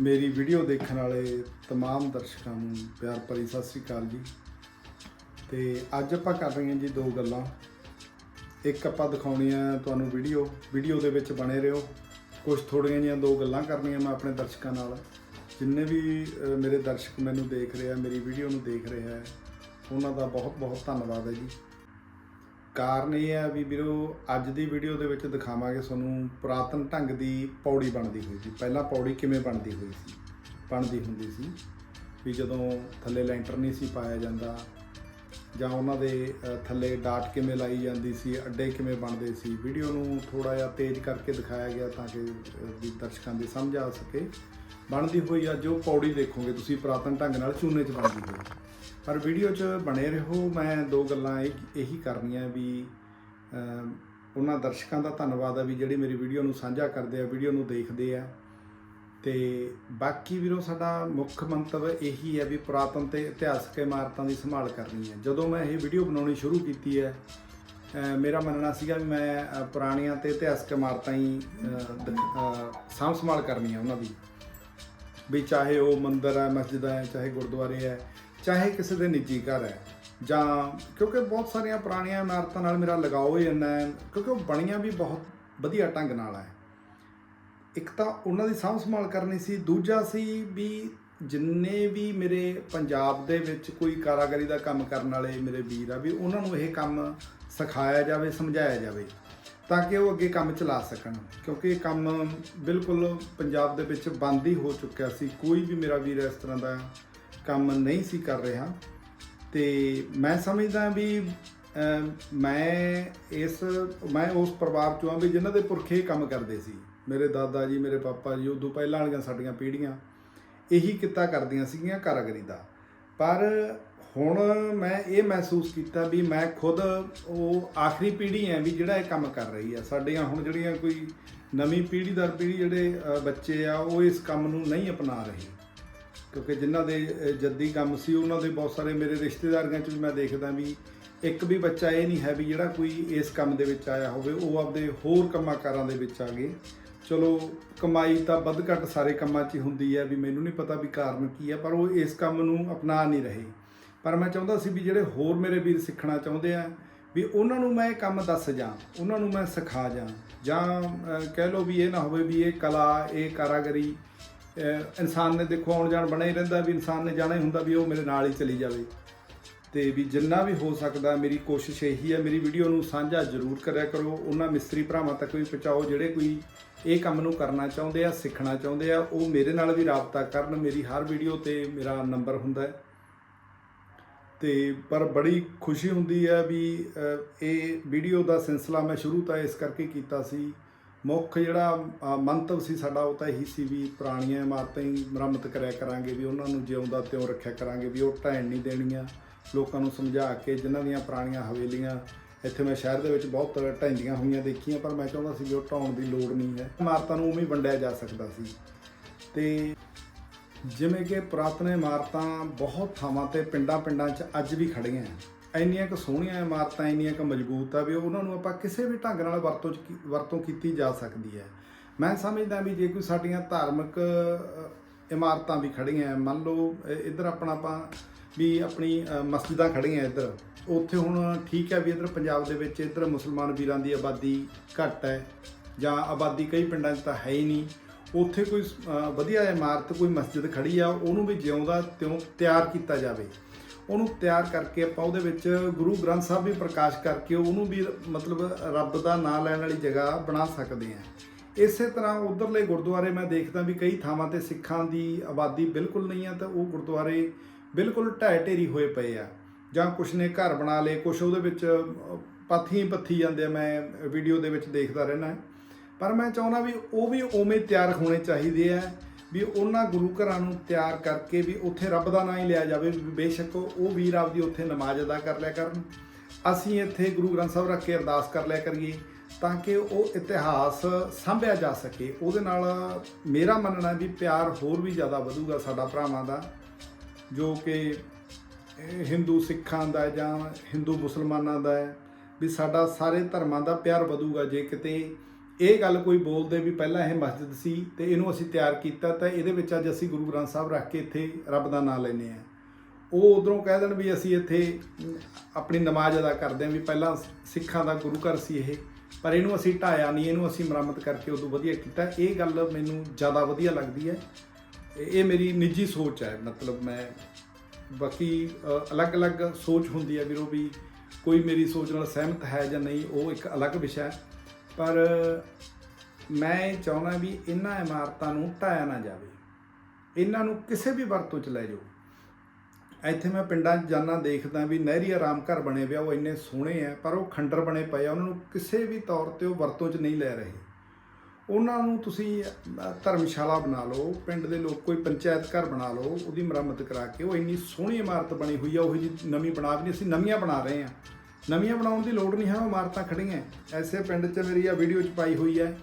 ਮੇਰੀ ਵੀਡੀਓ ਦੇਖਣ ਵਾਲੇ तमाम ਦਰਸ਼ਕਾਂ ਨੂੰ ਪਿਆਰ ਭਰੀ ਸਤਿ ਸ੍ਰੀ ਅਕਾਲ ਜੀ ਤੇ ਅੱਜ ਆਪਾਂ ਕਰ ਰਹੇ ਹਾਂ ਜੀ ਦੋ ਗੱਲਾਂ ਇੱਕ ਆਪਾਂ ਦਿਖਾਉਣੀ ਆ ਤੁਹਾਨੂੰ ਵੀਡੀਓ ਵੀਡੀਓ ਦੇ ਵਿੱਚ ਬਣੇ ਰਹੋ ਕੁਝ ਥੋੜੀਆਂ ਜਿਹੀਆਂ ਦੋ ਗੱਲਾਂ ਕਰਨੀਆਂ ਮੈਂ ਆਪਣੇ ਦਰਸ਼ਕਾਂ ਨਾਲ ਜਿੰਨੇ ਵੀ ਅਹ, ਮੇਰੇ ਦਰਸ਼ਕ ਮੈਨੂੰ ਦੇਖ ਰਹੇ ਆ ਮੇਰੀ ਵੀਡੀਓ ਨੂੰ ਦੇਖ ਰਹੇ ਆ ਉਹਨਾਂ ਦਾ ਬਹੁਤ ਬਹੁਤ ਧੰਨਵਾਦ ਹੈ ਜੀ ਕਾਰਨ ਇਹ ਹੈ ਵੀ ਵੀਰੋ ਅੱਜ ਦੀ ਵੀਡੀਓ ਦੇ ਵਿੱਚ ਦਿਖਾਵਾਂਗੇ ਤੁਹਾਨੂੰ ਪੁਰਾਤਨ ਢੰਗ ਦੀ ਪੌੜੀ ਬਣਦੀ ਹੋਈ ਸੀ। ਪਹਿਲਾਂ ਪੌੜੀ ਕਿਵੇਂ ਬਣਦੀ ਹੋਈ ਸੀ? ਬਣਦੀ ਹੁੰਦੀ ਸੀ ਵੀ ਜਦੋਂ ਥੱਲੇ ਲੈਂਟਰ ਨਹੀਂ ਸੀ ਪਾਇਆ ਜਾਂਦਾ ਜਾਂ ਉਹਨਾਂ ਦੇ ਅ, ਥੱਲੇ ਡਾਟ ਕਿਵੇਂ ਲਾਈ ਜਾਂਦੀ ਸੀ ਅੱਡੇ ਕਿਵੇਂ ਬਣਦੇ ਸੀ ਵੀਡੀਓ ਨੂੰ ਥੋੜਾ ਜਿਹਾ ਤੇਜ਼ ਕਰਕੇ ਦਿਖਾਇਆ ਗਿਆ ਤਾਂ ਕਿ ਅ, ਵੀ ਦਰਸ਼ਕਾਂ ਦੀ ਸਮਝ ਆ ਸਕੇ। ਬਣਦੀ ਹੋਈ ਅੱਜ ਉਹ ਪੌੜੀ ਦੇਖੋਗੇ ਤੁਸੀਂ ਪੁਰਾਤਨ ਢੰਗ ਨਾਲ ਚੂਨੇ 'ਚ ਬਣਦੀ ਹੋਈ। ਪਰ ਵੀਡੀਓ 'ਚ ਬਣੇ ਰਹੋ, ਮੈਂ ਦੋ ਗੱਲਾਂ ਇਹ ਇਹੀ ਕਰਨੀਆਂ ਵੀ ਉਹਨਾਂ ਦਰਸ਼ਕਾਂ ਦਾ ਧੰਨਵਾਦ ਹੈ ਵੀ ਜਿਹੜੇ ਮੇਰੀ ਵੀਡੀਓ ਨੂੰ ਸਾਂਝਾ ਕਰਦੇ ਆ, ਵੀਡੀਓ ਨੂੰ ਦੇਖਦੇ ਆ। ਤੇ ਬਾਕੀ ਵੀਰੋ, ਸਾਡਾ ਮੁੱਖ ਮੰਤਵ ਇਹੀ ਹੈ ਵੀ ਪੁਰਾਤਨ ਤੇ ਇਤਿਹਾਸਕ ਇਮਾਰਤਾਂ ਦੀ ਸੰਭਾਲ ਕਰਨੀ ਹੈ ਜਦੋਂ ਮੈਂ ਇਹ ਵੀਡੀਓ ਬਣਾਉਣੀ ਸ਼ੁਰੂ ਕੀਤੀ ਹੈ ਮੇਰਾ ਮੰਨਣਾ ਸੀਗਾ ਵੀ ਮੈਂ ਪੁਰਾਣੀਆਂ ਤੇ ਇਤਿਹਾਸਕ ਇਮਾਰਤਾਂ ਹੀ ਸਾਂਭ ਸੰਭਾਲ ਕਰਨੀ ਹੈ ਉਹਨਾਂ ਦੀ। ਵੀ ਚਾਹੇ ਉਹ ਮੰਦਿਰ ਹੈ ਮਸਜਿਦਾਂ ਹੈ ਚਾਹੇ ਗੁਰਦੁਆਰੇ ਹੈ ਚਾਹੇ ਕਿਸੇ ਦੇ ਨਿੱਜੀ ਘਰ ਹੈ, ਜਾਂ ਕਿਉਂਕਿ ਬਹੁਤ ਸਾਰੀਆਂ ਪੁਰਾਣੀਆਂ ਇਮਾਰਤਾਂ ਨਾਲ ਮੇਰਾ ਲਗਾਓ ਹੀ ਇੰਨਾ ਹੈ, ਕਿਉਂਕਿ ਉਹ ਬਣੀਆਂ ਵੀ ਬਹੁਤ ਵਧੀਆ ਢੰਗ ਨਾਲ ਹੈ। ਇੱਕ ਤਾਂ ਉਹਨਾਂ ਦੀ ਸਾਂਭ ਸੰਭਾਲ ਕਰਨੀ ਸੀ, ਦੂਜਾ ਸੀ ਵੀ ਜਿੰਨੇ ਵੀ ਮੇਰੇ ਪੰਜਾਬ ਦੇ ਵਿੱਚ ਕੋਈ ਕਾਰਾਗਰੀ ਦਾ ਕੰਮ ਕਰਨ ਵਾਲੇ ਮੇਰੇ ਵੀਰ ਆ, ਵੀ ਉਹਨਾਂ ਨੂੰ ਇਹ ਕੰਮ ਸਿਖਾਇਆ ਜਾਵੇ, ਸਮਝਾਇਆ ਜਾਵੇ, ਤਾਂ ਕਿ ਉਹ ਅੱਗੇ ਕੰਮ ਚਲਾ ਸਕਣ। ਕਿਉਂਕਿ ਇਹ ਕੰਮ ਬਿਲਕੁਲ ਪੰਜਾਬ ਦੇ ਵਿੱਚ ਬੰਦ ਹੀ ਹੋ ਚੁੱਕਿਆ ਸੀ, ਕੋਈ ਵੀ ਮੇਰਾ ਵੀਰ ਇਸ ਤਰ੍ਹਾਂ ਦਾ ਕੰਮ ਨਹੀਂ ਸੀ ਕਰ ਰਿਹਾ। ਤੇ ਮੈਂ ਸਮਝਦਾ ਵੀ ਮੈਂ ਇਸ, ਮੈਂ ਉਸ ਪਰਿਵਾਰ ਚੋਂ ਆ ਵੀ ਜਿਨ੍ਹਾਂ ਦੇ ਪੁਰਖੇ ਕੰਮ ਕਰਦੇ ਸੀ। ਮੇਰੇ ਦਾਦਾ ਜੀ, ਮੇਰੇ ਪਾਪਾ ਜੀ, ਉਦੋਂ ਪਹਿਲਾਂ ਵਾਲੀਆਂ ਸਾਡੀਆਂ ਪੀੜ੍ਹੀਆਂ ਇਹੀ ਕਿੱਤਾ ਕਰਦੀਆਂ ਸੀਗੀਆਂ ਕਾਰਾਗਰੀ ਦਾ। ਪਰ ਹੁਣ ਮੈਂ ਇਹ ਮਹਿਸੂਸ ਕੀਤਾ ਵੀ ਮੈਂ ਖੁਦ ਉਹ ਆਖਰੀ ਪੀੜ੍ਹੀ ਹੈ ਵੀ ਜਿਹੜਾ ਇਹ ਕੰਮ ਕਰ ਰਹੀ ਆ। ਸਾਡੀਆਂ ਹੁਣ ਜਿਹੜੀਆਂ ਕੋਈ ਨਵੀਂ ਪੀੜ੍ਹੀ ਦਰ ਪੀੜ੍ਹੀ ਜਿਹੜੇ ਬੱਚੇ ਆ, ਉਹ ਇਸ ਕੰਮ ਨੂੰ ਨਹੀਂ ਅਪਣਾ ਰਹੇ। ਕਿਉਂਕਿ ਜਿਨ੍ਹਾਂ ਦੇ ਜੱਦੀ ਕੰਮ ਸੀ, ਉਹਨਾਂ ਦੇ ਬਹੁਤ ਸਾਰੇ ਮੇਰੇ ਰਿਸ਼ਤੇਦਾਰੀਆਂ ਚ ਵੀ ਮੈਂ ਦੇਖਦਾ ਵੀ ਇੱਕ ਵੀ ਬੱਚਾ ਇਹ ਨਹੀਂ ਹੈ ਵੀ ਜਿਹੜਾ ਕੋਈ ਇਸ ਕੰਮ ਦੇ ਵਿੱਚ ਆਇਆ ਹੋਵੇ, ਉਹ ਆਪਦੇ ਹੋਰ ਕੰਮਾਂ ਕਾਰਾਂ ਦੇ ਵਿੱਚ ਆ ਗਏ। ਚਲੋ, ਕਮਾਈ ਤਾਂ ਵੱਧ ਘੱਟ ਸਾਰੇ ਕੰਮਾਂ 'ਚ ਹੀ ਹੁੰਦੀ ਹੈ ਵੀ ਮੈਨੂੰ ਨਹੀਂ ਪਤਾ ਵੀ ਕਾਰਨ ਕੀ ਹੈ, ਪਰ ਉਹ ਇਸ ਕੰਮ ਨੂੰ ਅਪਣਾ ਨਹੀਂ ਰਹੇ। ਪਰ ਮੈਂ ਚਾਹੁੰਦਾ ਸੀ ਵੀ ਜਿਹੜੇ ਹੋਰ ਮੇਰੇ ਵੀਰ ਸਿੱਖਣਾ ਚਾਹੁੰਦੇ ਆ, ਵੀ ਉਹਨਾਂ ਨੂੰ ਮੈਂ ਇਹ ਕੰਮ ਦੱਸ ਜਾਂ ਉਹਨਾਂ ਨੂੰ ਮੈਂ ਸਿਖਾ ਜਾਂ ਜਾਂ ਕਹਿ ਲਓ ਵੀ ਇਹ ਨਾ ਹੋਵੇ ਵੀ ਇਹ ਕਲਾ, ਇਹ ਕਾਰਾਗਰੀ ਇਨਸਾਨ ਨੇ ਦੇਖੋ ਆਉਣ ਜਾਣ ਬਣਾ ਹੀ ਰਹਿੰਦਾ ਵੀ ਇਨਸਾਨ ਨੇ ਜਾਣਾ ਹੀ ਹੁੰਦਾ ਵੀ ਉਹ ਮੇਰੇ ਨਾਲ ਹੀ ਚਲੀ ਜਾਵੇ। ਤੇ ਵੀ ਜਿੰਨਾ ਵੀ ਹੋ ਸਕਦਾ, ਮੇਰੀ ਕੋਸ਼ਿਸ਼ ਇਹੀ ਹੈ, ਮੇਰੀ ਵੀਡੀਓ ਨੂੰ ਸਾਂਝਾ ਜ਼ਰੂਰ ਕਰਿਆ ਕਰੋ। ਉਹਨਾਂ ਮਿਸਤਰੀ ਭਰਾਵਾਂ ਤੱਕ ਵੀ ਪਹੁੰਚਾਓ, ਜਿਹੜੇ ਕੋਈ ਇਹ ਕੰਮ ਨੂੰ ਕਰਨਾ ਚਾਹੁੰਦੇ ਆ, ਸਿੱਖਣਾ ਚਾਹੁੰਦੇ ਆ, ਉਹ ਮੇਰੇ ਨਾਲ ਵੀ ਰਾਬਤਾ ਕਰਨ। ਮੇਰੀ ਹਰ ਵੀਡੀਓ ਤੇ ਮੇਰਾ ਨੰਬਰ ਹੁੰਦਾ ਹੈ। ਤੇ ਪਰ ਬੜੀ ਖੁਸ਼ੀ ਹੁੰਦੀ ਹੈ ਵੀ ਇਹ ਵੀਡੀਓ ਦਾ ਸਿਲਸਿਲਾ ਮੈਂ ਸ਼ੁਰੂ ਤਾਂ ਇਸ ਕਰਕੇ ਕੀਤਾ ਸੀ ਮੁੱਖ ਜਿਹੜਾ ਮੰਤਵ ਸੀ ਸਾਡਾ ਉਹ ਤਾਂ ਇਹੀ ਸੀ ਵੀ ਪੁਰਾਣੀਆਂ ਇਮਾਰਤਾਂ ਹੀ ਮੁਰੰਮਤ ਕਰਿਆ ਕਰਾਂਗੇ, ਵੀ ਉਹਨਾਂ ਨੂੰ ਜਿਉਂਦਾ ਤਿਉਂ ਰੱਖਿਆ ਕਰਾਂਗੇ, ਵੀ ਉਹ ਢਹਿਣ ਨਹੀਂ ਦੇਣੀਆਂ। ਲੋਕਾਂ ਨੂੰ ਸਮਝਾ ਕੇ ਜਿਨ੍ਹਾਂ ਦੀਆਂ ਪੁਰਾਣੀਆਂ ਹਵੇਲੀਆਂ ਇੱਥੇ ਮੈਂ ਸ਼ਹਿਰ ਦੇ ਵਿੱਚ ਬਹੁਤ ਢਹਿੰਦੀਆਂ ਹੋਈਆਂ ਦੇਖੀਆਂ, ਪਰ ਮੈਂ ਚਾਹੁੰਦਾ ਸੀ ਵੀ ਉਹ ਢਾਉਣ ਦੀ ਲੋੜ ਨਹੀਂ ਹੈ। ਇਮਾਰਤਾਂ ਨੂੰ ਉਵੇਂ ਹੀ ਵੰਡਿਆ ਜਾ ਸਕਦਾ ਸੀ। ਤੇ ਜਿਵੇਂ ਕਿ ਪੁਰਾਤਨ ਇਮਾਰਤਾਂ ਬਹੁਤ ਥਾਵਾਂ ਤੇ ਪਿੰਡਾਂ-ਪਿੰਡਾਂ 'ਚ ਅੱਜ ਵੀ ਖੜੀਆਂ ਐ ਇੰਨੀਆਂ ਕੁ ਸੋਹਣੀਆਂ ਇਮਾਰਤਾਂ, ਇੰਨੀਆਂ ਕੁ ਮਜ਼ਬੂਤ ਆ ਵੀ ਉਹਨਾਂ ਨੂੰ ਆਪਾਂ ਕਿਸੇ ਵੀ ਢੰਗ ਨਾਲ ਵਰਤੋਂ ਕੀ- ਵਰਤੋਂ ਕੀਤੀ ਜਾ ਸਕਦੀ ਹੈ। ਮੈਂ ਸਮਝਦਾ ਵੀ ਜੇ ਕੋਈ ਸਾਡੀਆਂ ਧਾਰਮਿਕ ਇਮਾਰਤਾਂ ਵੀ ਖੜੀਆਂ ਮੰਨ ਲਓ ਇੱਧਰ ਆਪਣਾ ਆਪਾਂ ਵੀ ਆਪਣੀ ਮਸਜਿਦਾਂ ਖੜੀਆਂ ਇੱਧਰ, ਉੱਥੇ ਹੁਣ ਠੀਕ ਹੈ ਵੀ ਇੱਧਰ ਪੰਜਾਬ ਦੇ ਵਿੱਚ ਇੱਧਰ ਮੁਸਲਮਾਨ ਵੀਰਾਂ ਦੀ ਆਬਾਦੀ ਘੱਟ ਹੈ ਜਾਂ ਆਬਾਦੀ ਕਈ ਪਿੰਡਾਂ 'ਚ ਤਾਂ ਹੈ ਹੀ ਨਹੀਂ, ਉੱਥੇ ਕੋਈ ਵਧੀਆ ਇਮਾਰਤ, ਕੋਈ ਮਸਜਿਦ ਖੜੀ ਆ, ਉਹਨੂੰ ਵੀ ਜਿਉਂਦਾ ਤਿਉਂ ਤਿਆਰ ਕੀਤਾ ਜਾਵੇ। ਉਹਨੂੰ ਤਿਆਰ ਕਰਕੇ ਆਪਾਂ ਉਹਦੇ ਵਿੱਚ ਗੁਰੂ ਗ੍ਰੰਥ ਸਾਹਿਬ ਵੀ ਪ੍ਰਕਾਸ਼ ਕਰਕੇ ਉਹਨੂੰ ਵੀ ਮਤਲਬ ਰੱਬ ਦਾ ਨਾਮ ਲੈਣ ਵਾਲੀ ਜਗ੍ਹਾ ਬਣਾ ਸਕਦੇ ਆ ਇਸੇ ਤਰ੍ਹਾਂ ਉਧਰਲੇ ਗੁਰਦੁਆਰੇ ਮੈਂ ਦੇਖਦਾ ਵੀ ਕਈ ਥਾਵਾਂ ਤੇ ਸਿੱਖਾਂ ਦੀ ਆਬਾਦੀ ਬਿਲਕੁਲ ਨਹੀਂ ਆ ਤਾਂ ਉਹ ਗੁਰਦੁਆਰੇ ਬਿਲਕੁਲ ਢਹਿ ਢੇਰੀ ਹੋਏ ਪਏ ਆ। ਜਾਂ ਕੁਛ ਨੇ ਘਰ ਬਣਾ ਲਏ, ਕੁਛ ਉਹਦੇ ਵਿੱਚ ਪਾਥੀ ਪੱਥੀ ਜਾਂਦੇ ਆ, ਮੈਂ ਵੀਡੀਓ ਦੇ ਵਿੱਚ ਦੇਖਦਾ ਰਹਿਣਾ ਪਰ ਮੈਂ ਚਾਹੁੰਦਾ ਵੀ ਉਹ ਵੀ ਉਵੇਂ ਤਿਆਰ ਹੋਣੇ ਚਾਹੀਦੇ ਆ ਵੀ ਉਹਨਾਂ ਗੁਰੂ ਘਰਾਂ ਨੂੰ ਤਿਆਰ ਕਰਕੇ ਵੀ ਉੱਥੇ ਰੱਬ ਦਾ ਨਾਂ ਹੀ ਲਿਆ ਜਾਵੇ ਬੇਸ਼ੱਕ ਉਹ ਵੀਰ ਆਪਦੀ ਉੱਥੇ ਨਮਾਜ਼ ਅਦਾ ਕਰ ਲਿਆ ਕਰਨ। ਅਸੀਂ ਇੱਥੇ ਗੁਰੂ ਗ੍ਰੰਥ ਸਾਹਿਬ ਰੱਖ ਕੇ ਅਰਦਾਸ ਕਰ ਲਿਆ ਕਰੀਏ ਤਾਂ ਕਿ ਉਹ ਇਤਿਹਾਸ ਸਾਂਭਿਆ ਜਾ ਸਕੇ। ਉਹਦੇ ਨਾਲ ਮੇਰਾ ਮੰਨਣਾ ਵੀ ਪਿਆਰ ਹੋਰ ਵੀ ਜ਼ਿਆਦਾ ਵਧੂਗਾ ਸਾਡਾ ਭਰਾਵਾਂ ਦਾ, ਜੋ ਕਿ ਹਿੰਦੂ ਸਿੱਖਾਂ ਦਾ ਜਾਂ ਹਿੰਦੂ ਮੁਸਲਮਾਨਾਂ ਦਾ ਵੀ ਸਾਡਾ ਸਾਰੇ ਧਰਮਾਂ ਦਾ ਪਿਆਰ ਵਧੂਗਾ। ਜੇ ਕਿਤੇ ਇਹ ਗੱਲ ਕੋਈ ਬੋਲਦੇ ਵੀ ਪਹਿਲਾਂ ਇਹ ਮਸਜਿਦ ਸੀ ਤੇ ਇਹਨੂੰ ਅਸੀਂ ਤਿਆਰ ਕੀਤਾ ਤਾਂ ਇਹਦੇ ਵਿੱਚ ਅੱਜ ਅਸੀਂ ਗੁਰੂ ਗ੍ਰੰਥ ਸਾਹਿਬ ਰੱਖ ਕੇ ਇੱਥੇ ਰੱਬ ਦਾ ਨਾਮ ਲੈਨੇ ਆ ਉਹ ਉਧਰੋਂ ਕਹਿ ਦੇਣ ਵੀ ਅਸੀਂ ਇੱਥੇ ਆਪਣੀ ਨਮਾਜ਼ ਅਦਾ ਕਰਦੇ ਹਾਂ ਵੀ ਪਹਿਲਾਂ ਸਿੱਖਾਂ ਦਾ ਗੁਰੂ ਘਰ ਸੀ ਇਹ, ਪਰ ਇਹਨੂੰ ਅਸੀਂ ਢਾਇਆ ਨਹੀਂ, ਇਹਨੂੰ ਅਸੀਂ ਮੁਰੰਮਤ ਕਰਕੇ ਉਦੋਂ ਵਧੀਆ ਕੀਤਾ। ਇਹ ਗੱਲ ਮੈਨੂੰ ਜ਼ਿਆਦਾ ਵਧੀਆ ਲੱਗਦੀ ਹੈ। ਇਹ ਮੇਰੀ ਨਿੱਜੀ ਸੋਚ ਹੈ, ਮਤਲਬ ਮੈਂ ਬਾਕੀ ਅਲੱਗ-ਅਲੱਗ ਸੋਚ ਹੁੰਦੀ ਹੈ ਵੀਰੋ ਵੀ ਕੋਈ ਮੇਰੀ ਸੋਚ ਨਾਲ ਸਹਿਮਤ ਹੈ ਜਾਂ ਨਹੀਂ, ਉਹ ਇੱਕ ਅਲੱਗ ਵਿਸ਼ਾ ਹੈ। ਪਰ ਮੈਂ ਇਹ ਚਾਹੁੰਦਾ ਵੀ ਇਹਨਾਂ ਇਮਾਰਤਾਂ ਨੂੰ ਢਾਇਆ ਨਾ ਜਾਵੇ। ਇਹਨਾਂ ਨੂੰ ਕਿਸੇ ਵੀ ਵਰਤੋਂ ਚ ਲੈ ਜਾਓ। ਇੱਥੇ ਮੈਂ ਪਿੰਡਾਂ 'ਚ ਜਾਣਾ ਦੇਖਦਾ ਵੀ ਨਹਿਰੀ ਆਰਾਮ ਘਰ ਬਣੇ ਪਿਆ, ਉਹ ਇੰਨੇ ਸੋਹਣੇ ਆ, ਪਰ ਉਹ ਖੰਡਰ ਬਣੇ ਪਏ ਆ, ਉਹਨਾਂ ਨੂੰ ਕਿਸੇ ਵੀ ਤੌਰ ਤੇ ਉਹ ਵਰਤੋਂ 'ਚ ਨਹੀਂ ਲੈ ਰਹੇ। ਉਹਨਾਂ ਨੂੰ ਤੁਸੀਂ ਧਰਮਸ਼ਾਲਾ ਬਣਾ ਲਓ, ਪਿੰਡ ਦੇ ਲੋਕ ਕੋਈ ਪੰਚਾਇਤ ਘਰ ਬਣਾ ਲਓ, ਉਹਦੀ ਮੁਰੰਮਤ ਕਰਾ ਕੇ ਉਹ ਇੰਨੀ ਸੋਹਣੀ ਇਮਾਰਤ ਬਣੀ ਹੋਈ ਆ, ਉਹ ਜੀ ਨਵੀਂ ਬਣਾ ਵੀ ਨਹੀਂ, ਅਸੀਂ ਨਵੀਆਂ ਬਣਾ ਰਹੇ ਆ ਨਵੀਆਂ ਬਣਾਉਣ ਦੀ ਲੋੜ ਨਹੀਂ ਹੈ ਉਹ ਇਮਾਰਤਾਂ ਖੜੀਆਂ ਐਸੇ ਪਿੰਡ 'ਚ ਮੇਰੀ ਆ ਵੀਡੀਓ 'ਚ ਪਾਈ ਹੋਈ ਹੈ।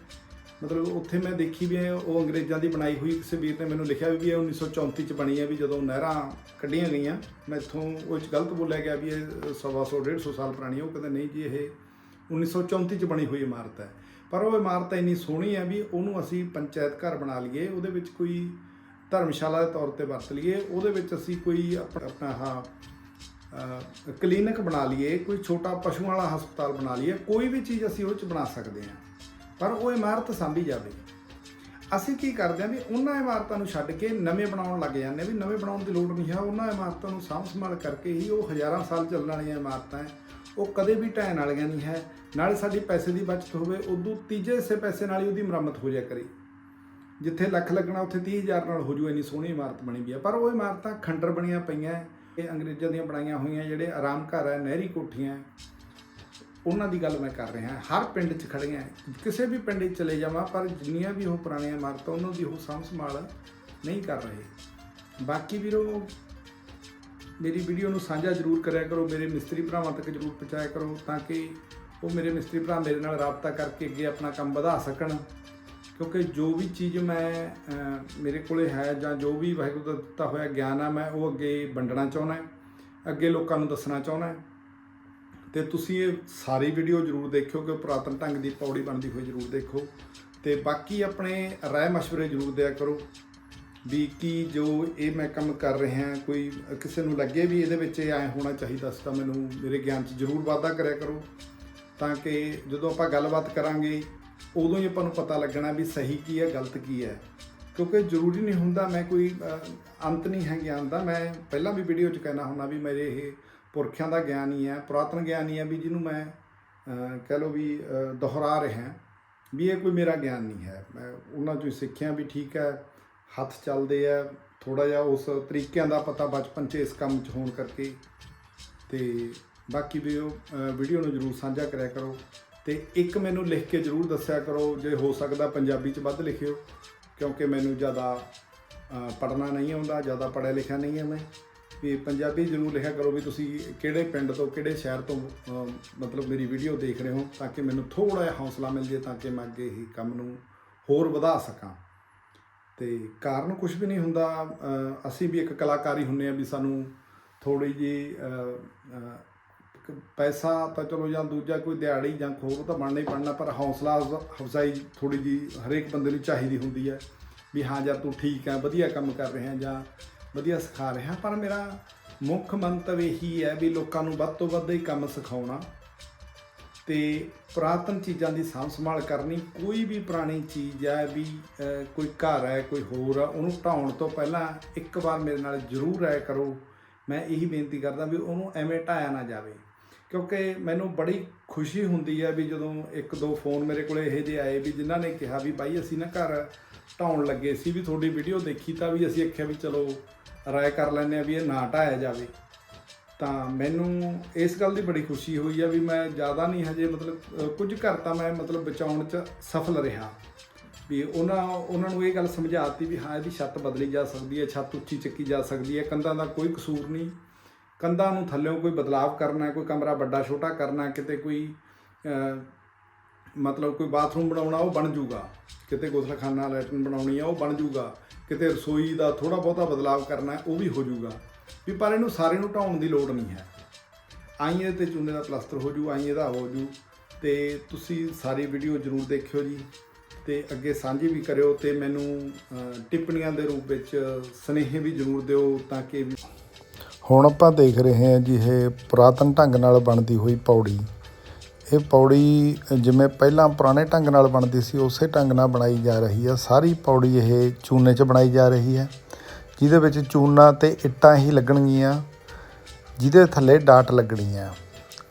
ਮਤਲਬ ਉੱਥੇ ਮੈਂ ਦੇਖੀ ਵੀ ਇਹ ਉਹ ਅੰਗਰੇਜ਼ਾਂ ਦੀ ਬਣਾਈ ਹੋਈ, ਕਿਸੇ ਵੀਰ ਨੇ ਮੈਨੂੰ ਲਿਖਿਆ ਵੀ ਇਹ 1934 ਚ ਬਣੀ ਹੈ ਵੀ ਜਦੋਂ ਨਹਿਰਾਂ ਕੱਢੀਆਂ ਗਈਆਂ, ਮੈਂ ਇੱਥੋਂ ਉਹ 'ਚ ਗਲਤ ਬੋਲਿਆ ਗਿਆ ਵੀ ਇਹ ਸਵਾ ਸੌ 150 ਸਾਲ ਪੁਰਾਣੀ, ਉਹ ਕਹਿੰਦੇ ਨਹੀਂ ਜੀ, ਇਹ 1934 ਚ ਬਣੀ ਹੋਈ ਇਮਾਰਤ ਹੈ। ਪਰ ਉਹ ਇਮਾਰਤ ਇੰਨੀ ਸੋਹਣੀ ਹੈ ਵੀ ਉਹਨੂੰ ਅਸੀਂ ਪੰਚਾਇਤ ਘਰ ਬਣਾ ਲਈਏ, ਉਹਦੇ ਵਿੱਚ ਕੋਈ ਧਰਮਸ਼ਾਲਾ ਦੇ ਤੌਰ ਤੇ ਵਰਤ ਲਈਏ, ਉਹਦੇ ਵਿੱਚ ਅਸੀਂ ਕੋਈ ਆਪਣਾ ਆਪਣਾ ਆਹ ਕਲੀਨਿਕ ਬਣਾ ਲਈਏ, ਕੋਈ ਛੋਟਾ ਪਸ਼ੂਆਂ ਵਾਲਾ ਹਸਪਤਾਲ ਬਣਾ ਲਈਏ, ਕੋਈ ਵੀ ਚੀਜ਼ ਅਸੀਂ ਉਹ ਚ ਬਣਾ ਸਕਦੇ ਹਾਂ। ਪਰ ਉਹ ਇਮਾਰਤ ਸਾਂਭੀ ਜਾਵੇ। ਅਸੀਂ ਕੀ ਕਰਦੇ ਹਾਂ ਵੀ ਉਹਨਾਂ ਇਮਾਰਤਾਂ ਨੂੰ ਛੱਡ ਕੇ ਨਵੇਂ ਬਣਾਉਣ ਲੱਗ ਜਾਂਦੇ ਹਾਂ ਵੀ ਨਵੇਂ ਬਣਾਉਣ ਦੀ ਲੋੜ ਨਹੀਂ ਹੈ। ਉਹਨਾਂ ਇਮਾਰਤਾਂ ਨੂੰ ਸਾਂਭ ਸੰਭਾਲ ਕਰਕੇ ਹੀ ਉਹ ਹਜ਼ਾਰਾਂ ਸਾਲ ਚੱਲਣ ਵਾਲੀਆਂ ਇਮਾਰਤਾਂ ਹੈ। ਉਹ ਕਦੇ ਵੀ ਢਹਿਣ ਵਾਲੀਆਂ ਨਹੀਂ ਹੈ। ਨਾਲੇ ਸਾਡੀ ਪੈਸੇ ਦੀ ਬਚਤ ਹੋਵੇ, ਉਦੋਂ ਤੀਜੇ ਹਿੱਸੇ ਪੈਸੇ ਨਾਲ ਹੀ ਉਹਦੀ ਮੁਰੰਮਤ ਹੋ ਜਾ ਕਰੇ। ਜਿੱਥੇ ਲੱਖ ਲੱਗਣਾ, ਉੱਥੇ 30000 ਨਾਲ ਹੋ ਜੂ, ਇੰਨੀ ਸੋਹਣੀ ਇਮਾਰਤ ਬਣੀ ਵੀ ਆ ਪਰ ਉਹ ਇਮਾਰਤਾਂ ਖੰਡਰ ਬਣੀਆਂ ਪਈਆਂ ਇਹ ਅੰਗਰੇਜ਼ਾਂ ਦੀਆਂ ਬਣਾਈਆਂ ਹੋਈਆਂ ਜਿਹੜੇ ਆਰਾਮ ਘਰ ਹੈ, ਨਹਿਰੀ ਕੋਠੀਆਂ ਉਹਨਾਂ ਦੀ ਗੱਲ ਮੈਂ ਕਰ ਰਿਹਾ ਹਰ ਪਿੰਡ 'ਚ ਖੜੀਆਂ ਹੈ। ਕਿਸੇ ਵੀ ਪਿੰਡ 'ਚ ਚਲੇ ਜਾਵਾਂ, ਪਰ ਜਿੰਨੀਆਂ ਵੀ ਉਹ ਪੁਰਾਣੀਆਂ ਇਮਾਰਤਾਂ, ਉਹਨਾਂ ਦੀ ਉਹ ਸਾਂਭ ਸੰਭਾਲ ਨਹੀਂ ਕਰ ਰਹੇ। ਬਾਕੀ ਵੀਰੋ, ਮੇਰੀ ਵੀਡੀਓ ਨੂੰ ਸਾਂਝਾ ਜ਼ਰੂਰ ਕਰਿਆ ਕਰੋ, ਮੇਰੇ ਮਿਸਤਰੀ ਭਰਾਵਾਂ ਤੱਕ ਜ਼ਰੂਰ ਪਹੁੰਚਾਇਆ ਕਰੋ, ਤਾਂ ਕਿ ਉਹ ਮੇਰੇ ਮਿਸਤਰੀ ਭਰਾ ਮੇਰੇ ਨਾਲ ਰਾਬਤਾ ਕਰਕੇ ਅੱਗੇ ਆਪਣਾ ਕੰਮ ਵਧਾ ਸਕਣ। ਕਿਉਂਕਿ ਜੋ ਵੀ ਚੀਜ਼ ਮੈਂ ਮੇਰੇ ਕੋਲੇ ਹੈ ਜਾਂ ਜੋ ਵੀ ਵਾਹਿਗੁਰੂ ਦਾ ਦਿੱਤਾ ਹੋਇਆ ਗਿਆਨ ਆ, ਮੈਂ ਉਹ ਅੱਗੇ ਵੰਡਣਾ ਚਾਹੁੰਦਾ ਅੱਗੇ ਲੋਕਾਂ ਨੂੰ ਦੱਸਣਾ ਚਾਹੁੰਦਾ ਤੇ ਤੁਸੀਂ ਇਹ ਸਾਰੀ ਵੀਡੀਓ ਜ਼ਰੂਰ ਦੇਖਿਓ ਕਿ ਪੁਰਾਤਨ ਢੰਗ ਦੀ ਪੌੜੀ ਬਣਦੀ ਹੋਈ ਜ਼ਰੂਰ ਦੇਖੋ। ਤੇ ਬਾਕੀ ਆਪਣੇ ਰਾਏ ਮਸ਼ਵਰੇ ਜ਼ਰੂਰ ਦਿਆ ਕਰੋ ਵੀ ਕੀ ਜੋ ਇਹ ਮੈਂ ਕੰਮ ਕਰ ਰਿਹਾ, ਕੋਈ ਕਿਸੇ ਨੂੰ ਲੱਗੇ ਵੀ ਇਹਦੇ ਵਿੱਚ ਇਹ ਐ ਹੋਣਾ ਚਾਹੀਦਾ ਸੀ ਤਾਂ ਮੈਨੂੰ ਮੇਰੇ ਗਿਆਨ 'ਚ ਜ਼ਰੂਰ ਵਾਧਾ ਕਰਿਆ ਕਰੋ। ਤਾਂ ਕਿ ਜਦੋਂ ਆਪਾਂ ਗੱਲਬਾਤ ਕਰਾਂਗੇ ਉਦੋਂ ਹੀ ਆਪਾਂ ਨੂੰ ਪਤਾ ਲੱਗਣਾ ਵੀ ਸਹੀ ਕੀ ਹੈ, ਗਲਤ ਕੀ ਹੈ। ਕਿਉਂਕਿ ਜ਼ਰੂਰੀ ਨਹੀਂ ਹੁੰਦਾ ਮੈਂ ਕੋਈ ਅੰਤ ਨਹੀਂ ਹੈ ਗਿਆਨ ਦਾ। ਮੈਂ ਪਹਿਲਾਂ ਵੀ ਵੀਡੀਓ 'ਚ ਕਹਿਣਾ ਹੁੰਦਾ ਵੀ ਮੇਰੇ ਇਹ ਪੁਰਖਿਆਂ ਦਾ ਗਿਆਨ ਹੀ ਹੈ, ਪੁਰਾਤਨ ਗਿਆਨ ਹੀ ਹੈ ਵੀ ਜਿਹਨੂੰ ਮੈਂ ਕਹਿ ਲਓ ਵੀ ਦੁਹਰਾ ਰਿਹਾ, ਵੀ ਇਹ ਕੋਈ ਮੇਰਾ ਗਿਆਨ ਨਹੀਂ ਹੈ। ਮੈਂ ਉਹਨਾਂ ਚੋਂ ਸਿੱਖਿਆ ਵੀ ਠੀਕ ਹੈ, ਹੱਥ ਚੱਲਦੇ ਆ ਥੋੜਾ ਜਿਹਾ ਉਸ ਤਰੀਕਿਆਂ ਦਾ ਪਤਾ ਬਚਪਨ 'ਚ ਇਸ ਕੰਮ 'ਚ ਹੋਣ ਕਰਕੇ। ਤੇ ਬਾਕੀ ਵੀ ਉਹ ਵੀਡੀਓ ਨੂੰ ਜਰੂਰ ਸਾਂਝਾ ਕਰਿਆ ਕਰੋ। ਤੇ ਇੱਕ ਮੈਨੂੰ ਲਿਖ ਕੇ ਜਰੂਰ ਦੱਸਿਆ ਕਰੋ, ਜੇ ਹੋ ਸਕਦਾ ਪੰਜਾਬੀ 'ਚ ਵੱਧ ਲਿਖਿਓ, ਕਿਉਂਕਿ ਮੈਨੂੰ ਜ਼ਿਆਦਾ ਪੜ੍ਹਨਾ ਨਹੀਂ ਆਉਂਦਾ, ਜ਼ਿਆਦਾ ਪੜ੍ਹਿਆ ਲਿਖਿਆ ਨਹੀਂ ਹੈ ਮੈਂ। ਵੀ ਪੰਜਾਬੀ ਜਰੂਰ ਲਿਖਿਆ ਕਰੋ ਵੀ ਤੁਸੀਂ ਕਿਹੜੇ ਪਿੰਡ ਤੋਂ, ਕਿਹੜੇ ਸ਼ਹਿਰ ਤੋਂ ਮਤਲਬ ਮੇਰੀ ਵੀਡੀਓ ਦੇਖ ਰਹੇ ਹੋ, ਤਾਂ ਕਿ ਮੈਨੂੰ ਥੋੜਾ ਜਿਹਾ ਹੌਸਲਾ ਮਿਲ ਜੇ ਤਾਂ ਕਿ ਮੈਂ ਅੱਗੇ ਇਹ ਕੰਮ ਨੂੰ ਹੋਰ ਵਧਾ ਸਕਾਂ। ਤੇ ਕਾਰਨ ਕੁਝ ਵੀ ਨਹੀਂ ਹੁੰਦਾ ਅਸੀਂ ਵੀ ਇੱਕ ਕਲਾਕਾਰੀ ਹੁੰਨੇ ਆ ਵੀ ਸਾਨੂੰ ਥੋੜੀ ਜੀ ਪੈਸਾ ਤਾਂ ਚਲੋ ਜਾਂ ਦੂਜਾ ਕੋਈ ਦਿਹਾੜੀ ਜਾਂ ਖੋਰ ਤਾਂ ਬਣਨਾ ਹੀ ਬਣਨਾ, ਪਰ ਹੌਸਲਾ ਅਫਜ਼- ਅਫਜ਼ਾਈ ਥੋੜੀ ਜੀ ਹਰੇਕ ਬੰਦੇ ਨੂੰ ਚਾਹੀਦੀ ਹੁੰਦੀ ਹੈ ਵੀ ਹਾਂ ਜਾਂ ਤੂੰ ਠੀਕ ਹੈ, ਵਧੀਆ ਕੰਮ ਕਰ ਰਿਹਾ ਜਾਂ ਵਧੀਆ ਸਿਖਾ ਰਿਹਾ। ਪਰ ਮੇਰਾ ਮੁੱਖ ਮੰਤਵ ਇਹੀ ਹੈ ਵੀ ਲੋਕਾਂ ਨੂੰ ਵੱਧ ਤੋਂ ਵੱਧ ਹੀ ਕੰਮ ਸਿਖਾਉਣਾ ਤੇ ਪੁਰਾਤਨ ਚੀਜ਼ਾਂ ਦੀ ਸਾਂਭ ਸੰਭਾਲ ਕਰਨੀ। ਕੋਈ ਵੀ ਪੁਰਾਣੀ ਚੀਜ਼ ਹੈ ਵੀ ਕੋਈ ਘਰ ਹੈ, ਕੋਈ ਹੋਰ ਆ ਉਹਨੂੰ ਢਾਉਣ ਤੋਂ ਪਹਿਲਾਂ ਇੱਕ ਵਾਰ ਮੇਰੇ ਨਾਲ ਜ਼ਰੂਰ ਰਾਇ ਕਰੋ। ਮੈਂ ਇਹੀ ਬੇਨਤੀ ਕਰਦਾ ਵੀ ਉਹਨੂੰ ਐਵੇਂ ਢਾਇਆ ਨਾ ਜਾਵੇ। ਕਿਉਂਕਿ ਮੈਨੂੰ ਬੜੀ ਖੁਸ਼ੀ ਹੁੰਦੀ ਹੈ ਵੀ ਜਦੋਂ ਇੱਕ ਦੋ ਫੋਨ ਮੇਰੇ ਕੋਲੇ ਇਹੋ ਜਿਹੇ ਆਏ ਵੀ ਜਿਨ੍ਹਾਂ ਨੇ ਕਿਹਾ ਵੀ ਬਾਈ ਅਸੀਂ ਨਾ ਘਰ ਢਾਉਣ ਲੱਗੇ ਸੀ ਵੀ ਤੁਹਾਡੀ ਵੀਡੀਓ ਦੇਖੀ ਤਾਂ ਵੀ ਅਸੀਂ ਆਖਿਆ ਵੀ ਚਲੋ ਰਾਏ ਕਰ ਲੈਂਦੇ ਆ ਵੀ ਇਹ ਨਾ ਢਾਇਆ ਜਾਵੇ। ਤਾਂ ਮੈਨੂੰ ਇਸ ਗੱਲ ਦੀ ਬੜੀ ਖੁਸ਼ੀ ਹੋਈ ਆ ਵੀ ਮੈਂ ਜ਼ਿਆਦਾ ਨਹੀਂ ਹਜੇ ਮਤਲਬ ਕੁਝ ਘਰ ਤਾਂ ਮੈਂ ਮਤਲਬ ਬਚਾਉਣ 'ਚ ਸਫਲ ਰਿਹਾ। ਵੀ ਉਹਨਾਂ ਉਹਨਾਂ ਨੂੰ ਇਹ ਗੱਲ ਸਮਝਾਤੀ ਵੀ ਹਾਂ, ਇਹਦੀ ਛੱਤ ਬਦਲੀ ਜਾ ਸਕਦੀ ਹੈ, ਛੱਤ ਉੱਚੀ ਚੱਕੀ ਜਾ ਸਕਦੀ ਹੈ, ਕੰਧਾਂ ਦਾ ਕੋਈ ਕਸੂਰ ਨਹੀਂ। ਕੰਧਾਂ ਨੂੰ ਥੱਲੇੋਂ ਕੋਈ ਬਦਲਾਵ ਕਰਨਾ ਕੋਈ ਕਮਰਾ ਵੱਡਾ, ਛੋਟਾ ਕਰਨਾ ਕਿਤੇ ਕੋਈ ਮਤਲਬ ਕੋਈ ਬਾਥਰੂਮ ਬਣਾਉਣਾ, ਉਹ ਬਣ ਜੂਗਾ। ਕਿਤੇ ਗੁਸਲਖਾਨਾ, ਲੈਟਰਨ ਬਣਾਉਣੀ ਆ, ਉਹ ਬਣ ਜੂਗਾ। ਕਿਤੇ ਰਸੋਈ ਦਾ ਥੋੜਾ ਬਹੁਤਾ ਬਦਲਾਵ ਕਰਨਾ ਉਹ ਵੀ ਹੋ ਜੂਗਾ। ਵੀ ਪਰ ਇਹਨੂੰ ਸਾਰੇ ਨੂੰ ਢਾਉਣ ਦੀ ਲੋੜ ਨਹੀਂ ਹੈ। ਆਈਏ ਇਹਦੇ ਤੇ ਚੂਨੇ ਦਾ ਪਲਸਤਰ ਹੋ ਜੂ, ਆਈ ਇਹਦਾ ਹੋ ਜੂ। ਤੇ ਤੁਸੀਂ ਸਾਰੀ ਵੀਡੀਓ ਜਰੂਰ ਦੇਖਿਓ ਜੀ। ਤੇ ਅੱਗੇ ਸਾਂਝੀ ਵੀ ਕਰਿਓ ਤੇ ਮੈਨੂੰ ਟਿੱਪਣੀਆਂ ਦੇ ਰੂਪ ਵਿੱਚ ਸੁਨੇਹੇ ਵੀ ਜਰੂਰ ਦਿਓ ਤਾਂ ਕਿ ਹੁਣ ਆਪਾਂ ਦੇਖ ਰਹੇ ਹਾਂ ਜੀ ਇਹ ਪੁਰਾਤਨ ਢੰਗ ਨਾਲ ਬਣਦੀ ਹੋਈ ਪੌੜੀ। ਇਹ ਪੌੜੀ ਜਿਵੇਂ ਪਹਿਲਾਂ ਪੁਰਾਣੇ ਢੰਗ ਨਾਲ ਬਣਦੀ ਸੀ, ਉਸੇ ਢੰਗ ਨਾਲ ਬਣਾਈ ਜਾ ਰਹੀ ਆ। ਸਾਰੀ ਪੌੜੀ ਇਹ ਚੂਨੇ 'ਚ ਬਣਾਈ ਜਾ ਰਹੀ ਹੈ, ਜਿਹਦੇ ਵਿੱਚ ਚੂਨਾ ਤੇ ਇੱਟਾਂ ਹੀ ਲੱਗਣਗੀਆਂ, ਜਿਹਦੇ ਥੱਲੇ ਡਾਟ ਲੱਗਣੀ ਲੱਗਣੀਆਂ।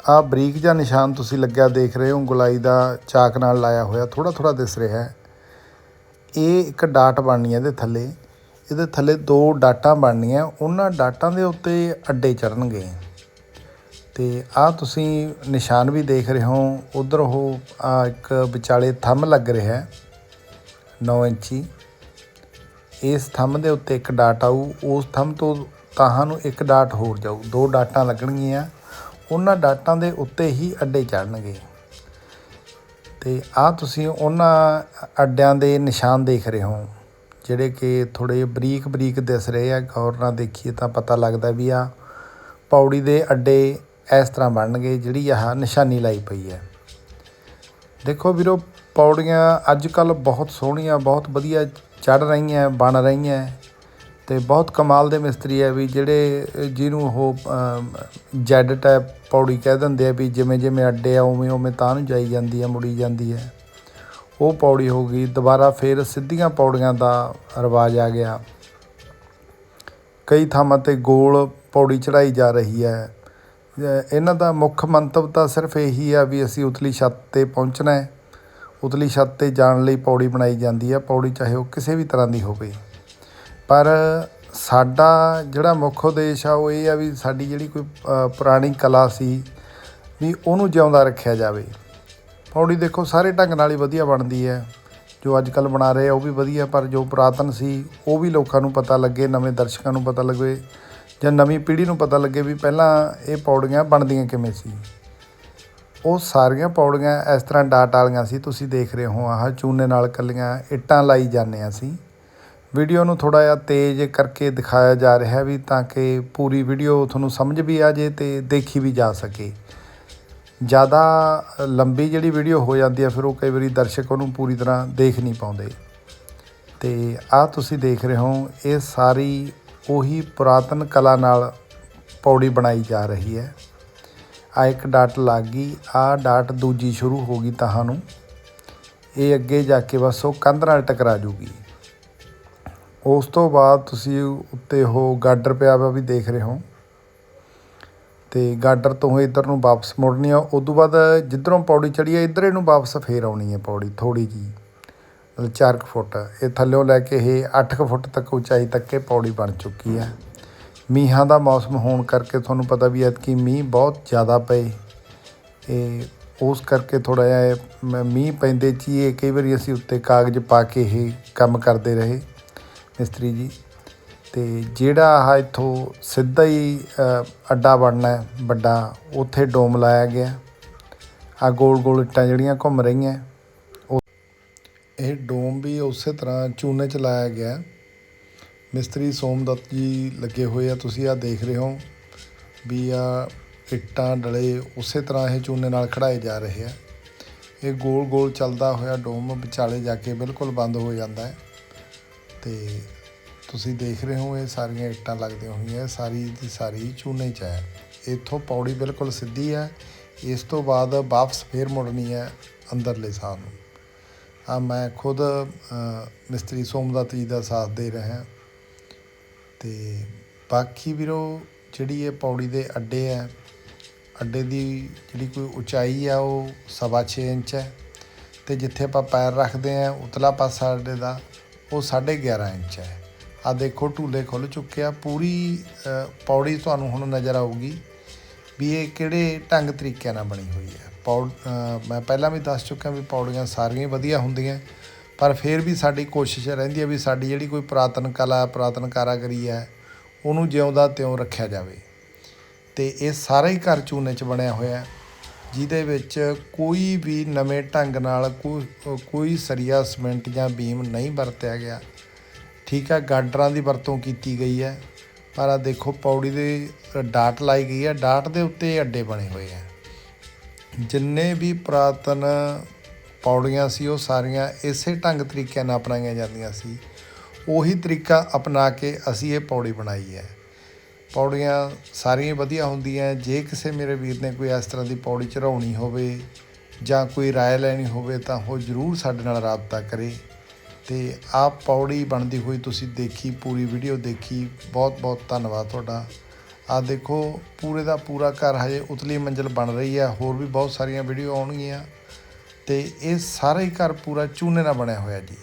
ਆ ਬਰੀਕ ਜਿਹਾ ਨਿਸ਼ਾਨ ਤੁਸੀਂ ਲੱਗਿਆ ਦੇਖ ਰਹੇ ਹੋ, ਗੁਲਾਈ ਦਾ ਚਾਕ ਨਾਲ ਲਾਇਆ ਹੋਇਆ ਥੋੜਾ ਥੋੜਾ ਦਿਸ ਰਿਹਾ ਹੈ। ਇਹ ਇੱਕ ਡਾਟ ਬਣਨੀ ਹੈ ਇਹਦੇ ਥੱਲੇ। ਇਹਦੇ ਥੱਲੇ ਦੋ ਡਾਟਾਂ ਬਣਨੀਆਂ, ਉਹਨਾਂ ਡਾਟਾਂ ਦੇ ਉੱਤੇ ਅੱਡੇ ਚੜਨਗੇ ਤੇ ਆ ਤੁਸੀਂ ਨਿਸ਼ਾਨ ਵੀ ਦੇਖ ਰਹੇ ਹੋ, ਉਧਰ ਉਹ ਆ ਇੱਕ ਵਿਚਾਲੇ ਥੰਮ ਲੱਗ ਰਿਹਾ ਹੈ 9 ਇੰਚੀ। ਇਸ ਥੰਮ ਦੇ ਉੱਤੇ ਇੱਕ ਡਾਟ ਆਊ, ਉਸ ਥੰਮ ਤੋਂ ਤਾਹਾਂ ਨੂੰ ਇੱਕ ਡਾਟ ਹੋਰ ਜਾਊ, ਦੋ ਡਾਟਾਂ ਲੱਗਣਗੀਆਂ, ਉਹਨਾਂ ਡਾਟਾਂ ਦੇ ਉੱਤੇ ਹੀ ਅੱਡੇ ਚੜਨਗੇ ਤੇ ਆ ਤੁਸੀਂ ਉਹਨਾਂ ਅੱਡਿਆਂ ਦੇ ਨਿਸ਼ਾਨ ਦੇਖ ਰਹੇ ਹੋ। ਜਿਹੜੇ ਕਿ ਥੋੜੇ ਬਰੀਕ ਬਰੀਕ ਦਿਸ ਰਹੇ ਆ, ਗੌਰ ਨਾਲ ਦੇਖੀਏ ਤਾਂ ਪਤਾ ਲੱਗਦਾ ਵੀ ਆ ਪੌੜੀ ਦੇ ਅੱਡੇ ਇਸ ਤਰ੍ਹਾਂ ਬਣਨਗੇ ਜਿਹੜੀ ਆਹ ਨਿਸ਼ਾਨੀ ਲਾਈ ਪਈ ਹੈ। ਦੇਖੋ ਵੀਰੋ, ਪੌੜੀਆਂ ਅੱਜ ਕੱਲ ਬਹੁਤ ਸੋਹਣੀਆਂ, ਬਹੁਤ ਵਧੀਆ ਚੜ ਰਹੀਆਂ, ਬਣ ਰਹੀਆਂ ਤੇ ਬਹੁਤ ਕਮਾਲ ਦੇ ਮਿਸਤਰੀ ਹੈ ਵੀ ਜਿਹੜੇ ਜਿਹਨੂੰ ਉਹ ਜੈਡ ਟੈਪ ਪੌੜੀ ਕਹਿ ਦਿੰਦੇ ਆ ਵੀ ਜਿਵੇਂ ਜਿਵੇਂ ਅੱਡੇ ਆ ਉਵੇਂ ਉਵੇਂ ਤਾਂ ਨੂੰ ਜਾਈ ਜਾਂਦੀ ਆ, ਮੁੜੀ ਜਾਂਦੀ ਹੈ ਉਹ ਪੌੜੀ ਹੋ ਗਈ। ਦੁਬਾਰਾ ਫੇਰ ਸਿੱਧੀਆਂ ਪੌੜੀਆਂ ਦਾ ਰਿਵਾਜ ਆ ਗਿਆ। ਕਈ ਥਾਵਾਂ ਤੇ ਗੋਲ ਪੌੜੀ ਚੜਾਈ ਜਾ ਰਹੀ ਹੈ। ਇਹਨਾਂ ਦਾ ਮੁੱਖ ਮੰਤਵ ਤਾਂ ਸਿਰਫ ਇਹੀ ਆ ਵੀ ਅਸੀਂ ਉਤਲੀ ਛੱਤ ਤੇ ਪਹੁੰਚਣਾ ਹੈ। ਉਤਲੀ ਛੱਤ ਤੇ ਜਾਣ ਲਈ ਪੌੜੀ ਬਣਾਈ ਜਾਂਦੀ ਹੈ। ਪੌੜੀ ਚਾਹੇ ਉਹ ਕਿਸੇ ਵੀ ਤਰ੍ਹਾਂ ਦੀ ਹੋਵੇ। ਪਰ ਸਾਡਾ ਜਿਹੜਾ ਮੁੱਖ ਉਦੇਸ਼ ਆ ਉਹ ਇਹ ਆ ਵੀ ਸਾਡੀ ਜਿਹੜੀ ਕੋਈ ਪੁਰਾਣੀ ਕਲਾ ਸੀ ਵੀ ਉਹਨੂੰ ਜਿਉਂਦਾ ਰੱਖਿਆ ਜਾਵੇ। ਪੌੜੀ ਦੇਖੋ, ਸਾਰੇ ਢੰਗ ਨਾਲ ਹੀ ਵਧੀਆ ਬਣਦੀ ਹੈ। ਜੋ ਅੱਜ ਕੱਲ ਬਣਾ ਰਹੇ ਆ, ਉਹ ਵੀ ਵਧੀਆ, ਪਰ ਜੋ ਪੁਰਾਤਨ ਸੀ, ਉਹ ਵੀ ਲੋਕਾਂ ਨੂੰ ਪਤਾ ਲੱਗੇ, ਨਵੇਂ ਦਰਸ਼ਕਾਂ ਨੂੰ ਪਤਾ ਲੱਗੇ, ਜਾਂ ਨਵੀਂ ਪੀੜ੍ਹੀ ਨੂੰ ਪਤਾ ਲੱਗੇ ਵੀ ਪਹਿਲਾਂ ਇਹ ਪੌੜੀਆਂ ਬਣਦੀਆਂ ਕਿਵੇਂ ਸੀ। ਉਹ ਸਾਰੀਆਂ ਪੌੜੀਆਂ ਇਸ ਤਰ੍ਹਾਂ ਡਾਟ ਵਾਲੀਆਂ ਸੀ, ਤੁਸੀਂ ਦੇਖ ਰਹੇ ਹੋ ਆਹ ਚੂਨੇ ਨਾਲ ਕੱਲੀਆਂ ਇੱਟਾਂ ਲਾਈ ਜਾਂਦੇ ਹਾਂ ਅਸੀਂ। ਵੀਡੀਓ ਨੂੰ ਥੋੜਾ ਜਿਹਾ ਤੇਜ਼ ਕਰਕੇ ਦਿਖਾਇਆ ਜਾ ਰਿਹਾ ਵੀ ਤਾਂ ਕਿ ਪੂਰੀ ਵੀਡੀਓ ਤੁਹਾਨੂੰ ਸਮਝ ਵੀ ਆ ਜੇ ਤੇ ਦੇਖੀ ਵੀ ਜਾ ਸਕੇ। ਜ਼ਿਆਦਾ ਲੰਬੀ ਜਿਹੜੀ ਵੀਡੀਓ ਹੋ ਜਾਂਦੀ ਹੈ, ਫਿਰ ਉਹ ਕਈ ਵਾਰੀ ਦਰਸ਼ਕ ਉਹਨੂੰ ਪੂਰੀ ਤਰ੍ਹਾਂ ਦੇਖ ਨਹੀਂ ਪਾਉਂਦੇ। ਤੇ ਆ ਤੁਸੀਂ ਦੇਖ ਰਹੇ ਹੋ, ਇਹ ਸਾਰੀ ਉਹੀ ਪੁਰਾਤਨ ਕਲਾ ਨਾਲ ਪੌੜੀ ਬਣਾਈ ਜਾ ਰਹੀ ਹੈ। ਆ ਇੱਕ ਡਾਟ ਲੱਗ ਗਈ ਆ ਡਾਟ ਦੂਜੀ ਸ਼ੁਰੂ ਹੋ ਗਈ ਤੁਹਾਨੂੰ ਇਹ ਅੱਗੇ ਜਾ ਕੇ ਬਸ ਉਹ ਕੰਧ ਨਾਲ ਟਕਰਾ ਜੂਗੀ। ਉਸ ਤੋਂ ਬਾਅਦ ਤੁਸੀਂ ਉੱਤੇ ਉਹ ਗਾਡਰ ਪਿਆ ਵਾ ਵੀ ਦੇਖ ਰਹੇ ਹੋ। ਅਤੇ ਗਾਡਰ ਤੋਂ ਇੱਧਰ ਨੂੰ ਵਾਪਸ ਮੁੜਨੀ ਆ। ਉਸ ਤੋਂ ਬਾਅਦ ਜਿੱਧਰੋਂ ਪੌੜੀ ਚੜ੍ਹੀ ਆ, ਇੱਧਰ ਇਹਨੂੰ ਵਾਪਸ ਫੇਰ ਆਉਣੀ ਹੈ ਪੌੜੀ, ਥੋੜ੍ਹੀ ਜਿਹੀ। ਮਤਲਬ 4 ਫੁੱਟ। ਇਹ ਥੱਲਿਓਂ ਲੈ ਕੇ ਇਹ 8 ਫੁੱਟ ਤੱਕ ਉਚਾਈ ਤੱਕ ਇਹ ਪੌੜੀ ਬਣ ਚੁੱਕੀ ਹੈ ਮੀਂਹਾਂ ਦਾ ਮੌਸਮ ਹੋਣ ਕਰਕੇ ਤੁਹਾਨੂੰ ਪਤਾ ਵੀ ਐਤਕੀ ਮੀਂਹ ਬਹੁਤ ਜ਼ਿਆਦਾ ਪਏ। ਇਹ ਉਸ ਕਰਕੇ ਥੋੜਾ ਜਿਹਾ ਮੀਂਹ ਪੈਂਦੇ ਚੀ ਇਹ ਕਈ ਵਾਰੀ ਅਸੀਂ ਉੱਤੇ ਕਾਗਜ਼ ਪਾ ਕੇ ਇਹ ਕੰਮ ਕਰਦੇ ਰਹੇ। ਮਿਸਤਰੀ ਜੀ ਤੇ ਜਿਹੜਾ ਆਹ ਇੱਥੋਂ ਸਿੱਧਾ ਹੀ ਅ, ਅੱਡਾ ਬਣਨਾ ਹੈ ਵੱਡਾ ਉੱਥੇ ਡੋਮ ਲਾਇਆ ਗਿਆ ਆ ਗੋਲ ਗੋਲ ਇੱਟਾਂ ਜਿਹੜੀਆਂ ਘੁੰਮ ਰਹੀਆਂ ਉਹ- ਇਹ ਡੋਮ ਵੀ ਉਸੇ ਤਰ੍ਹਾਂ ਚੂਨੇ ਚ ਲਾਇਆ ਗਿਆ ਮਿਸਤਰੀ ਸੋਮਦੱਤ ਜੀ ਲੱਗੇ ਹੋਏ ਆ ਤੁਸੀਂ ਆ ਦੇਖ ਰਹੇ ਹੋ ਵੀ ਆ ਇੱਟਾਂ ਡਲੇ ਉਸੇ ਤਰ੍ਹਾਂ ਇਹ ਚੂਨੇ ਨਾਲ ਖੜਾਏ ਜਾ ਰਹੇ ਆ। ਇਹ ਗੋਲ ਗੋਲ ਚੱਲਦਾ ਹੋਇਆ ਡੋਮ ਵਿਚਾਲੇ ਜਾ ਕੇ ਬਿਲਕੁਲ ਬੰਦ ਹੋ ਜਾਂਦਾ ਹੈ ਤੇ ਤੁਸੀਂ ਦੇਖ ਰਹੇ ਹੋ, ਇਹ ਸਾਰੀਆਂ ਇੱਟਾਂ ਲੱਗਦੀਆਂ ਹੋਈਆਂ, ਸਾਰੀ ਦੀ ਸਾਰੀ ਚੂਨੇ 'ਚ ਹੈ। ਇੱਥੋਂ ਪੌੜੀ ਬਿਲਕੁਲ ਸਿੱਧੀ ਹੈ, ਇਸ ਤੋਂ ਬਾਅਦ ਵਾਪਸ ਫੇਰ ਮੁੜਨੀ ਹੈ ਅੰਦਰਲੇ ਸਾਹ ਨੂੰ। ਆ ਮੈਂ ਖੁਦ ਮਿਸਤਰੀ ਸੋਮਦੱਤ ਜੀ ਦਾ ਸਾਥ ਦੇ ਰਿਹਾ ਤੇ ਬਾਕੀ ਵੀਰੋ, ਜਿਹੜੀ ਇਹ ਪੌੜੀ ਦੇ ਅੱਡੇ ਹੈ, ਅੱਡੇ ਦੀ ਜਿਹੜੀ ਕੋਈ ਉਚਾਈ ਆ, ਉਹ ਸਵਾ ਛੇ ਇੰਚ ਹੈ। ਤੇ ਜਿੱਥੇ ਆਪਾਂ ਪੈਰ ਰੱਖਦੇ ਆ ਉਤਲਾ ਪਾਸਾ ਅੱਡੇ ਦਾ, ਉਹ 11.5 ਇੰਚ ਹੈ। ਆ ਦੇਖੋ ਢੂਲੇ ਖੁੱਲ ਚੁੱਕੇ ਆ। ਪੂਰੀ ਅ, ਪੌੜੀ ਤੁਹਾਨੂੰ ਹੁਣ ਨਜ਼ਰ ਆਊਗੀ ਵੀ ਇਹ ਕਿਹੜੇ ਢੰਗ ਤਰੀਕਿਆਂ ਨਾਲ ਬਣੀ ਹੋਈ ਹੈ। ਪੌੜ ਮੈਂ ਪਹਿਲਾਂ ਵੀ ਦੱਸ ਚੁੱਕਾ ਵੀ ਪੌੜੀਆਂ ਸਾਰੀਆਂ ਹੀ ਵਧੀਆ ਹੁੰਦੀਆਂ ਪਰ ਫਿਰ ਵੀ ਸਾਡੀ ਕੋਸ਼ਿਸ਼ ਰਹਿੰਦੀ ਹੈ ਵੀ ਸਾਡੀ ਜਿਹੜੀ ਕੋਈ ਪੁਰਾਤਨ ਕਲਾ ਪੁਰਾਤਨ ਕਾਰਾਗਰੀ ਹੈ ਉਹਨੂੰ ਜਿਉਂਦਾ ਤਿਉਂ ਰੱਖਿਆ ਜਾਵੇ। ਤੇ ਇਹ ਸਾਰਾ ਹੀ ਘਰ ਚੂਨੇ 'ਚ ਬਣਿਆ ਹੋਇਆ ਜਿਹਦੇ ਵਿੱਚ ਕੋਈ ਵੀ ਨਵੇਂ ਢੰਗ ਨਾਲ ਕੋਈ ਕੋਈ ਸਰੀਆ ਸੀਮੈਂਟ ਜਾਂ ਬੀਮ ਨਹੀਂ ਵਰਤਿਆ ਗਿਆ। ਠੀਕ ਹੈ, ਗਾਡਰਾਂ ਦੀ ਵਰਤੋਂ ਕੀਤੀ ਗਈ ਹੈ। ਪਰ ਆ ਦੇਖੋ, ਪੌੜੀ ਦੇ ਡਾਟ ਲਾਈ ਗਈ ਹੈ। ਡਾਟ ਦੇ ਉੱਤੇ ਅੱਡੇ ਬਣੇ ਹੋਏ ਆ ਜਿੰਨੇ ਵੀ ਪੁਰਾਤਨ ਪੌੜੀਆਂ ਸੀ, ਉਹ ਸਾਰੀਆਂ ਇਸੇ ਢੰਗ ਤਰੀਕਿਆਂ ਨਾਲ ਅਪਣਾਈਆਂ ਜਾਂਦੀਆਂ ਸੀ। ਉਹੀ ਤਰੀਕਾ ਅਪਣਾ ਕੇ ਅਸੀਂ ਇਹ ਪੌੜੀ ਬਣਾਈ ਹੈ। ਪੌੜੀਆਂ ਸਾਰੀਆਂ ਵਧੀਆ ਹੁੰਦੀਆਂ ਜੇ ਕਿਸੇ ਮੇਰੇ ਵੀਰ ਨੇ ਕੋਈ ਇਸ ਤਰ੍ਹਾਂ ਦੀ ਪੌੜੀ ਚੜਾਉਣੀ ਹੋਵੇ ਜਾਂ ਕੋਈ ਰਾਏ ਲੈਣੀ ਹੋਵੇ ਤਾਂ ਉਹ ਜ਼ਰੂਰ ਸਾਡੇ ਨਾਲ ਰਾਬਤਾ ਕਰੇ। ਤੇ ਆਹ ਪੌੜੀ ਬਣਦੀ ਹੋਈ ਤੁਸੀਂ ਦੇਖੀ, ਪੂਰੀ ਵੀਡੀਓ ਦੇਖੀ, ਬਹੁਤ ਬਹੁਤ ਧੰਨਵਾਦ ਤੁਹਾਡਾ। ਆ ਦੇਖੋ, ਪੂਰੇ ਦਾ ਪੂਰਾ ਘਰ ਹਜੇ ਉਤਲੀ ਮੰਜ਼ਲ ਬਣ ਰਹੀ ਹੈ ਹੋਰ ਵੀ ਬਹੁਤ ਸਾਰੀਆਂ ਵੀਡੀਓ ਆਉਣਗੀਆਂ। ਤੇ ਇਹ ਸਾਰਾ ਹੀ ਘਰ ਪੂਰਾ ਚੂਨੇ ਨਾਲ ਬਣਿਆ ਹੋਇਆ ਜੀ।